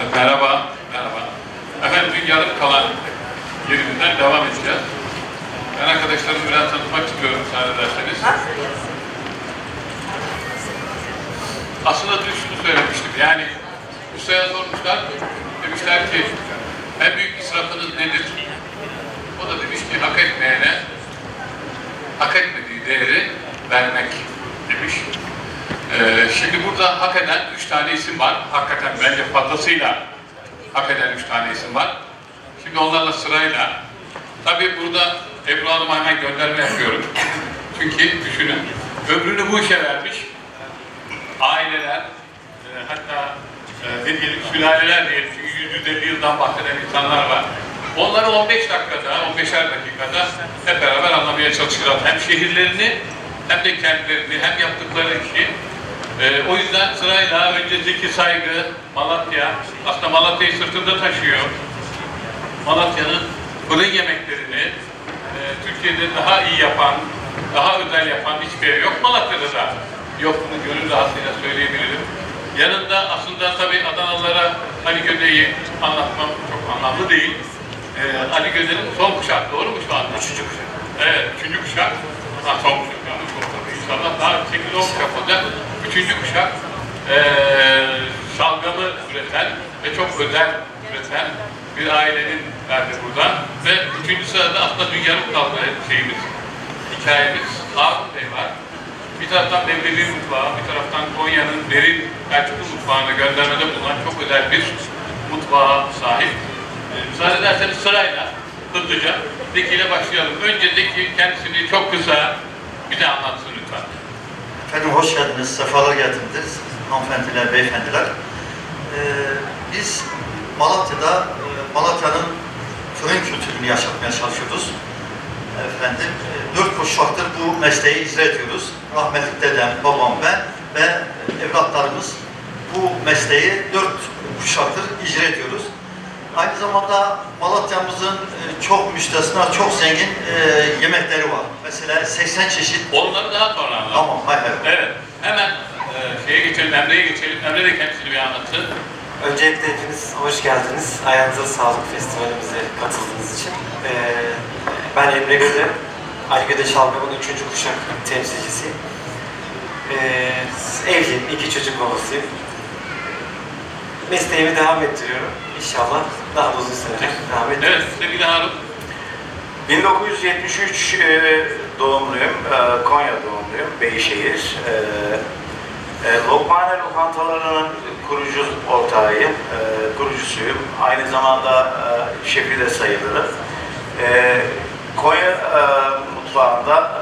Merhaba, merhaba. Efendim dün yarım kalan yerimizden devam edeceğiz. Ben arkadaşlarımı biraz tanıtmak istiyorum müsaade ederseniz. Aslında dün şunu söylemiştim, yani ustaya sormuşlar, demişler ki en büyük israfınız nedir? O da demiş ki hak etmeyene hak etmediği değeri vermek demiş. Ee, şimdi burada hak eden üç tane isim var. Hakikaten bence fazlasıyla hak eden üç tane isim var. Şimdi onlarla sırayla tabii burada Ebru Hanım'a hemen gönderme yapıyorum. Çünkü düşünün ömrünü bu işe vermiş aileler e, hatta e, ne diyelim sülaleler diyelim çünkü 150 yıldan bahseden insanlar var. Onları 15 dakikada, 15'er dakikada hep beraber anlamaya çalışacağız. Hem şehirlerini hem de kendilerini hem yaptıkları işi. E, o yüzden sırayla önce Zeki Saygı, Malatya, aslında Malatya'yı sırtında taşıyor. Malatya'nın fırın yemeklerini e, Türkiye'de daha iyi yapan, daha özel yapan hiçbir yer yok. Malatya'da da yok bunu gönül rahatlığıyla söyleyebilirim. Yanında aslında tabii Adanalılara Ali Göde'yi anlatmam çok anlamlı değil. E, Ali Göde'nin son kuşak, doğru mu şu anda? Üçüncü kuşak. Evet, üçüncü kuşak. Ha, son kuşak. Çok tabii inşallah daha 8 10 kuşak. Üçüncü kuşak. E, şalgamı üreten ve çok özel üreten bir ailenin verdi burada. Ve üçüncü sırada aslında dün yarım kaldı şeyimiz, hikayemiz. Harun Bey var. Bir taraftan Devlevi mutfağı, bir taraftan Konya'nın derin Selçuklu mutfağına göndermede bulunan çok özel bir mutfağa sahip. Ee, müsaade ederseniz sırayla, hızlıca Zeki ile başlayalım. Önce Zeki kendisini çok kısa bize anlatsın lütfen. Efendim hoş geldiniz, sefalar getirdiniz hanımefendiler, beyefendiler. Ee, biz Malatya'da e, Malatya'nın fırın kültürünü yaşatmaya çalışıyoruz. Efendim, e, dört kuşaktır bu mesleği icra ediyoruz. Rahmetli dedem, babam, ben ve evlatlarımız bu mesleği dört kuşaktır icra ediyoruz. Aynı zamanda Malatya'mızın e, çok müstesna, çok zengin e, yemekleri var. Mesela 80 çeşit. Onları daha sonra anlat. Tamam, hayır, hayır. Evet, hemen e, şeye geçelim, Emre'ye geçelim. Emre de kendisini bir anlatsın. Öncelikle hepiniz hoş geldiniz. Ayağınıza sağlık festivalimize katıldığınız için. Ee, ben Emre Göde, Ali Göde Şalgam'ın üçüncü kuşak temsilcisiyim. Ee, evliyim, iki çocuk babasıyım. Mesleğimi devam ettiriyorum. İnşallah daha da uzun süreler devam Evet, ettiririz. sevgili Harun. 1973 e, doğumluyum, e, Konya doğumluyum, Beyşehir. E, e, Lokmane lokantalarının kurucu ortağıyım, e, kurucusuyum. Aynı zamanda e, şefi de sayılırım. E, Konya e, mutfağında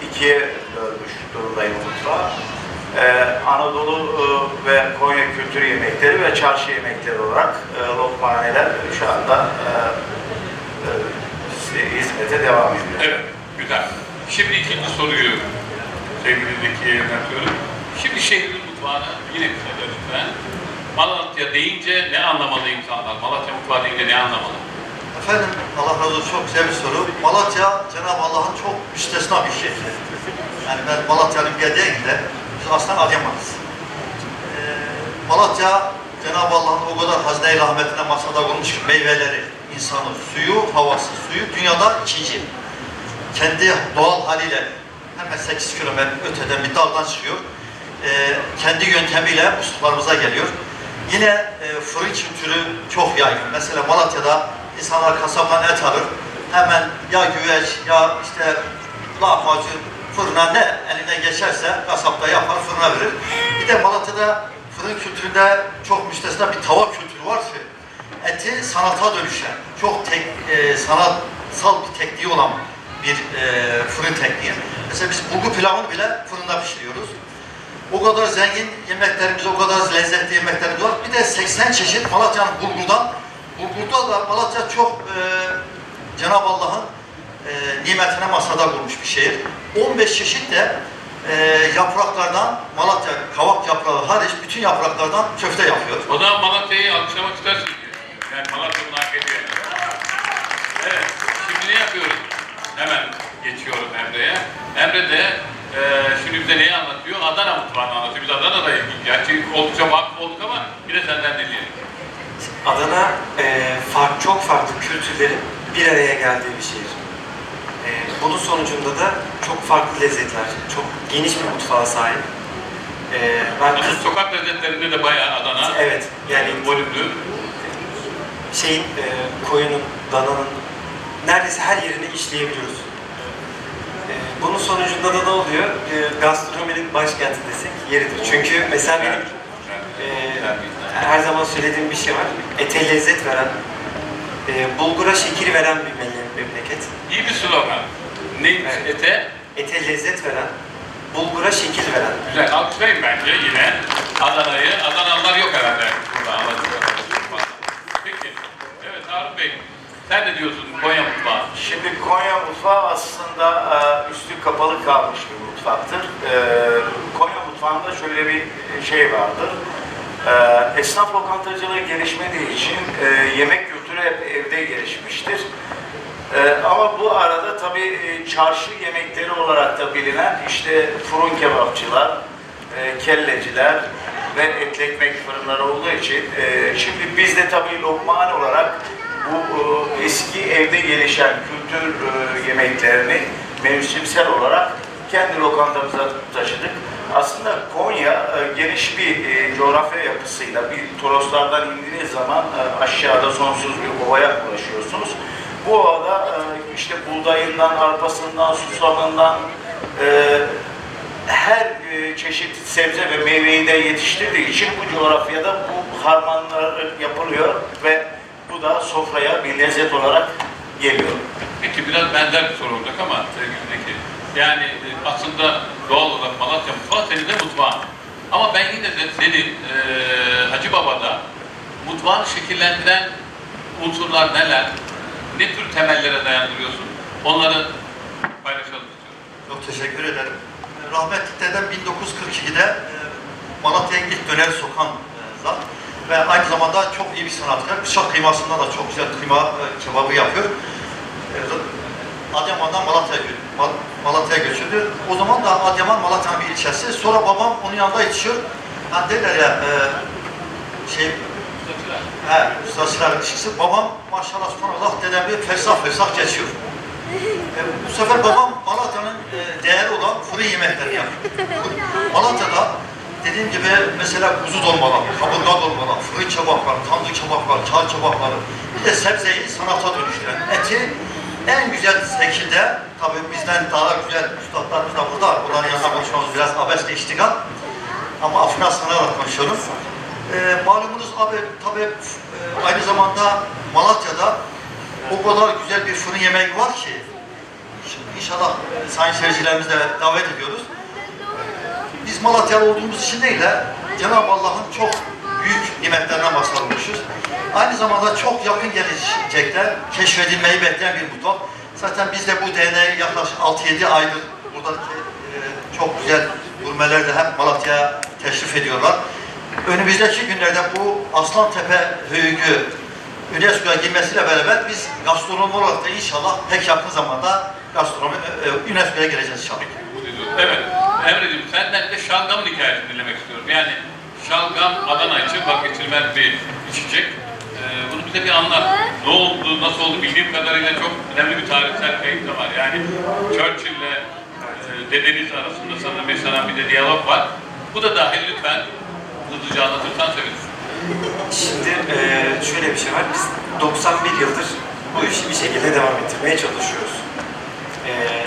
e, ikiye bölmüş durumdayım mutfağı. E, Anadolu e, ve Konya kültür yemekleri ve çarşı yemekleri olarak e, lokmaneler şu anda e, e, hizmete devam ediyor. Evet, güzel. Şimdi ikinci soruyu sevgili Zeki'ye yöneltiyorum. Şimdi şehrin mutfağına yine kısaca lütfen. Malatya deyince ne anlamalı insanlar? Malatya mutfağı deyince ne anlamalı? Efendim Allah razı olsun çok güzel bir soru. Malatya Cenab-ı Allah'ın çok müstesna bir şehri. Yani ben Malatya'nın geldiğinde biz aslında Adıyaman'ız. Ee, Malatya Cenab-ı Allah'ın o kadar hazne-i rahmetine masada konmuş ki meyveleri, insanı, suyu, havası, suyu dünyada ikinci. Kendi doğal haliyle hemen 8 kilometre öteden bir dağdan çıkıyor. Ee, kendi yöntemiyle bu sularımıza geliyor. Yine e, fırın kültürü çok yaygın. Mesela Malatya'da insanlar kasaptan et alır. Hemen ya güveç ya işte lahmacun fırına ne eline geçerse kasapta yapar fırına verir. Bir de Malatya'da fırın kültüründe çok müstesna bir tava kültürü var ki eti sanata dönüşen, çok tek, e, sanatsal bir tekniği olan bir e, fırın tekniği. Mesela biz bulgur pilavını bile fırında pişiriyoruz. O kadar zengin yemeklerimiz, o kadar lezzetli yemeklerimiz var. Bir de 80 çeşit Malatya'nın bulgurdan. Bulgurda da Malatya çok e, Cenab-ı Allah'ın e, nimetine masada kurmuş bir şehir. 15 çeşit de e, yapraklardan, Malatya kavak yaprağı hariç bütün yapraklardan köfte yapıyor. O zaman Malatya'yı alkışlamak istersin diye. Yani Malatya bunu hak ediyor. Evet, şimdi ne yapıyoruz? Hemen geçiyorum Emre'ye. Emre de e, şimdi bize neyi anlatıyor? Adana mutfağını anlatıyor. Biz Adana'dayız. Gerçi oldukça vakıf olduk ama bir de senden dinleyelim. Adana e, fark, çok farklı kültürlerin bir araya geldiği bir şehir. Bunun sonucunda da çok farklı lezzetler, çok geniş bir mutfağa sahip. E, ben Ama sokak lezzetlerinde de bayağı Adana. evet yani volümlü. şeyin, e, koyunun, dananın neredeyse her yerini işleyebiliyoruz. E, bunun sonucunda da ne oluyor? E, gastronominin başkenti desek yeridir. Çünkü mesela benim e, her zaman söylediğim bir şey var. Ete lezzet veren, e, bulgura şekil veren bir mem- memleket. İyi bir slogan. Neymiş Evet. ete? Ete lezzet veren, bulgura şekil veren. Güzel. Alkışlayın bence yine Adana'yı. Adanalılar yok herhalde burada. Peki. Evet Harun Bey. Sen ne diyorsun Konya mutfağı? Şimdi Konya mutfağı aslında e, üstü kapalı kalmış bir mutfaktır. E, Konya mutfağında şöyle bir şey vardır. E, Esnaf lokantacılığı gelişmediği için e, yemek kültürü hep evde gelişmiştir. E, Ama bu arada tabii e, çarşı yemekleri olarak da bilinen işte fırın kebapçılar, e, kelleciler ve etli ekmek fırınları olduğu için e, şimdi biz de tabii lokman olarak bu eski evde gelişen kültür yemeklerini mevsimsel olarak kendi lokantamıza taşıdık. Aslında Konya geniş bir coğrafya yapısıyla bir Toroslardan indiğiniz zaman aşağıda sonsuz bir ovaya ulaşıyorsunuz. Bu ovada e, işte buğdayından, arpasından, susamından e, her e, çeşit sebze ve meyveyi de yetiştirdiği için bu coğrafyada bu harmanlar yapılıyor ve bu da sofraya bir lezzet olarak geliyor. Peki biraz benzer bir soru olacak ama sevgili Zeki. Yani aslında doğal olarak Malatya mutfağı senin de mutfağın. Ama ben yine de senin e, Hacı Baba'da mutfağını şekillendiren unsurlar neler? Ne tür temellere dayandırıyorsun? Onları paylaşalım istiyorum. Çok teşekkür ederim. Rahmetli dedem 1942'de e, Malatya'ya ilk döner sokan e, zat ve aynı zamanda çok iyi bir sanatkar. Bıçak kıymasından da çok güzel kıyma e, kebabı yapıyor. E, Adıyaman'dan Malatya'ya Malatya'ya göçürdü. O zaman da Adıyaman Malatya'nın bir ilçesi. Sonra babam onun yanında yetişiyor. Hani derler ya şey He, ustasıyla ilişkisi. Babam maşallah subhanallah dedem bir fersah fersah geçiyor. E, bu sefer babam Malatya'nın e, değeri olan fırın yemeklerini yapıyor. Malatya'da dediğim gibi mesela kuzu dolmalar, kaburga dolmalar, fırın kebaplar, tandır kebaplar, çay kebapları, bir de sebzeyi sanata dönüştüren eti en güzel şekilde, tabii bizden daha güzel üstadlarımız da burada, bunların yanında konuşmamız biraz abesle iştigal. Ama affına sığınarak konuşuyorum. E, malumunuz abi tabii e, aynı zamanda Malatya'da o kadar güzel bir fırın yemeği var ki şimdi inşallah e, sayın seyircilerimizi davet ediyoruz. Biz Malatyalı olduğumuz için değil de Cenab-ı Allah'ın çok büyük nimetlerinden mazhar. Aynı zamanda çok yakın gelecekte keşfedilmeyi bekleyen bir mutfak. Zaten biz de bu DNA'yı yaklaşık 6-7 aydır buradaki e, çok güzel gurmeler de hep Malatya'ya teşrif ediyorlar. Önümüzdeki günlerde bu Aslantepe Höyüğü UNESCO'ya girmesiyle beraber biz gastronomi olarak da inşallah pek yakın zamanda gastronomi e, e, UNESCO'ya gireceğiz inşallah. Evet. Emre'cim senden de şalgamın hikayesini dinlemek istiyorum. Yani şalgam Adana için vazgeçilmez bir içecek. Ee, bunu bize bir anlat. Ne oldu, nasıl oldu bildiğim kadarıyla çok önemli bir tarihsel kayıt da var. Yani Churchill'le e, dedeniz arasında sanırım yaşanan bir de diyalog var. Bu da dahil lütfen hızlıca anlatırsan sevinirim. Şimdi eee, şöyle bir şey var. Biz 91 yıldır bu işi bir şekilde devam ettirmeye çalışıyoruz. Eee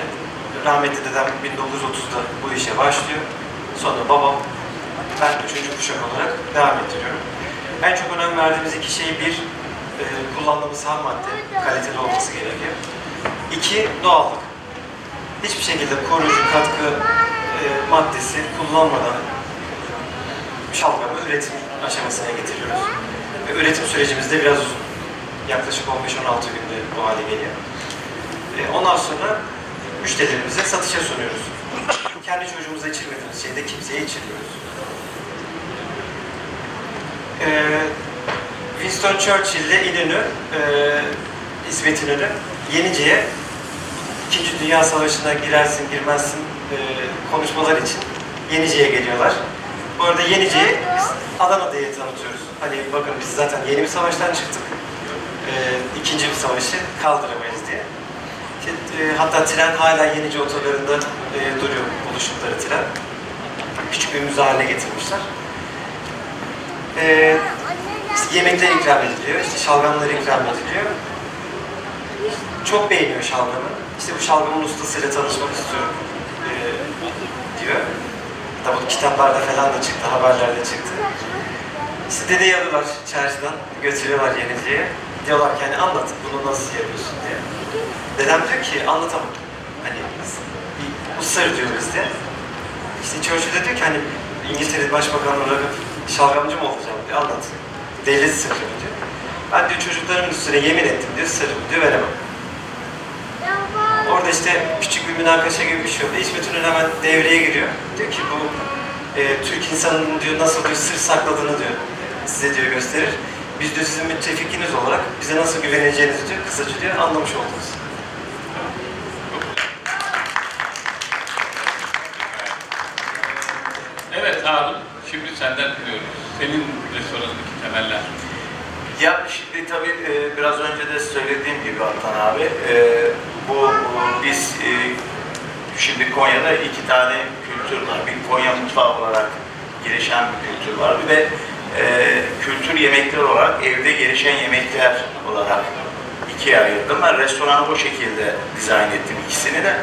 rahmetli dedem 1930'da bu işe başlıyor. Sonra babam, ben üçüncü kuşak olarak devam ettiriyorum. En çok önem verdiğimiz iki şey bir, eee, kullandığımız ham madde kaliteli olması gerekiyor. İki, doğallık. Hiçbir şekilde koruyucu katkı eee, maddesi kullanmadan şalgamı üretim aşamasına getiriyoruz. Ve üretim sürecimiz de biraz uzun. Yaklaşık 15-16 günde bu hale geliyor. E, ondan sonra müşterilerimize satışa sunuyoruz. Kendi çocuğumuza içirmediğimiz şeyi de kimseye içirmiyoruz. E, Winston Churchill ile İnönü, e, İsmet İnönü, Yenice'ye İkinci Dünya Savaşı'na girersin girmezsin e, konuşmalar için Yenice'ye geliyorlar. Bu arada Yenice'ye biz Adana diye tanıtıyoruz. Hani bakın biz zaten yeni bir savaştan çıktık. Ee, ikinci bir savaşı kaldıramayız diye. E, hatta tren hala Yenice otogarında e, duruyor buluştukları tren. Küçük bir müze haline getirmişler. Ee, yemekler ikram ediliyor, işte şalgamlar ikram ediliyor. Çok beğeniyor şalgamı. İşte bu şalgamın ustasıyla tanışmak istiyorum e, diyor. Tabii bu kitaplarda falan da çıktı, haberlerde çıktı. İşte dedeyi alıyorlar çarşıdan, götürüyorlar Yenice'ye. Diyorlar ki hani anlat, bunu nasıl yapıyorsun diye. Dedem diyor ki anlatamam. Hani bu sır diyoruz diye. İşte çocuğu da diyor ki hani İngiltere Başbakanı bırakıp şalgamcı mı olacağım diyor, anlat. Devlet sırrı bu diyor. Ben diyor çocuklarımın üstüne yemin ettim diyor, sırrımı diyor veremem. Orada işte küçük bir münakaşa gibi bir şey oldu. İsmet İnönü hemen devreye giriyor. Diyor ki bu e, Türk insanının diyor nasıl diyor sır sakladığını diyor size diyor gösterir. Biz diyor sizin müttefikiniz olarak bize nasıl güveneceğinizi diyor kısaca diyor anlamış oldunuz. Evet Harun, şimdi senden biliyoruz. Senin restoranındaki temeller. Ya şimdi tabii e, biraz önce de söylediğim gibi Altan abi, e, bu, biz e, şimdi Konya'da iki tane kültür var. Bir Konya mutfağı olarak gelişen bir kültür var. Bir de e, kültür yemekler olarak evde gelişen yemekler olarak ikiye ayırdım. Ben restoranı bu şekilde dizayn ettim ikisini de.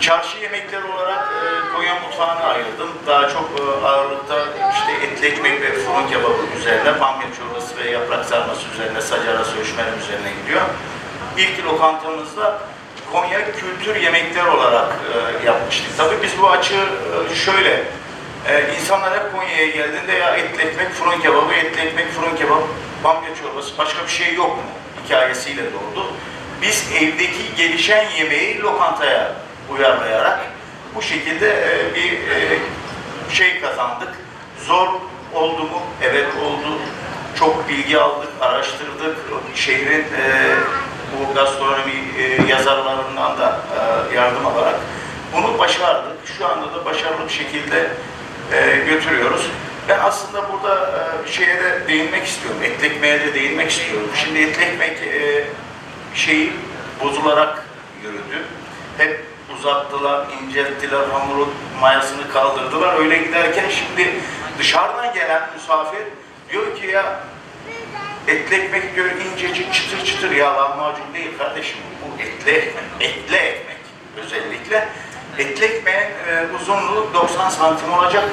Çarşı yemekleri olarak e, Konya mutfağını ayırdım. Daha çok e, ağırlıkta işte etli ekmek ve fırın kebabı üzerine, bamya çorbası ve yaprak sarması üzerine, sacara söğüşmenin üzerine gidiyor. İlk lokantamızda Konya kültür yemekler olarak e, yapmıştık. Tabii biz bu açığı e, şöyle, e, insanlar hep Konya'ya geldiğinde ya etli ekmek, fırın kebabı, etli ekmek, fırın kebabı, bamya çorbası, başka bir şey yok mu? Hikayesiyle doğdu. Biz evdeki gelişen yemeği lokantaya uyarlayarak bu şekilde e, bir e, şey kazandık. Zor oldu mu? Evet oldu. Çok bilgi aldık, araştırdık. Şehrin e, bu gastronomi e, yazarlarından da e, yardım alarak bunu başardık. Şu anda da başarılı bir şekilde e, götürüyoruz. Ben aslında burada e, şeye de değinmek istiyorum. Etli ekmeğe de değinmek istiyorum. Şimdi etli e, şeyi bozularak yürüdü. Hep uzattılar, incelttiler, hamurun mayasını kaldırdılar. Öyle giderken şimdi dışarıdan gelen misafir diyor ki ya etli ekmek diyor incecik çıtır çıtır ya lahmacun değil kardeşim. Bu etli ekmek, etli ekmek. Özellikle. Etli ekmeğin e, uzunluğu 90 santim olacak,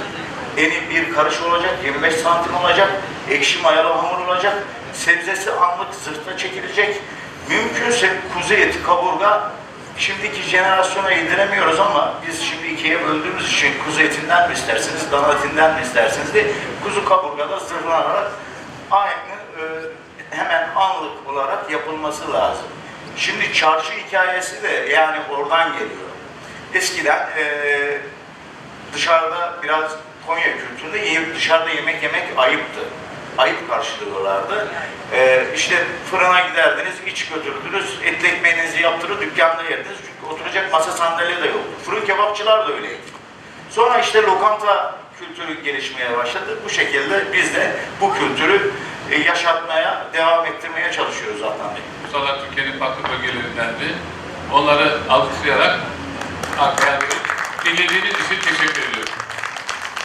eni bir karış olacak, 25 santim olacak, ekşi mayalı hamur olacak, sebzesi anlık sırta çekilecek. Mümkünse kuzu eti kaburga. Şimdiki jenerasyona yediremiyoruz ama biz şimdi ikiye böldüğümüz için kuzu etinden mi istersiniz, dana etinden mi istersiniz diye kuzu kaburgada zırhlanarak aynı hemen anlık olarak yapılması lazım. Şimdi çarşı hikayesi de yani oradan geliyor. Eskiden e, dışarıda biraz Konya kültüründe dışarıda yemek yemek ayıptı. Ayıp karşılıyorlardı. Ee, işte fırına giderdiniz, iç götürdünüz, etli ekmeğinizi yaptırır, dükkanda yerdiniz. Çünkü oturacak masa sandalye de yoktu. Fırın kebapçılar da öyleydi. Sonra işte lokanta kültürü gelişmeye başladı. Bu şekilde biz de bu kültürü e, yaşatmaya, devam ettirmeye çalışıyoruz Adnan Bey. Ustalar Türkiye'nin farklı bölgelerindendi. Onları alkışlayarak arkaya verip dinlediğiniz için teşekkür ediyorum.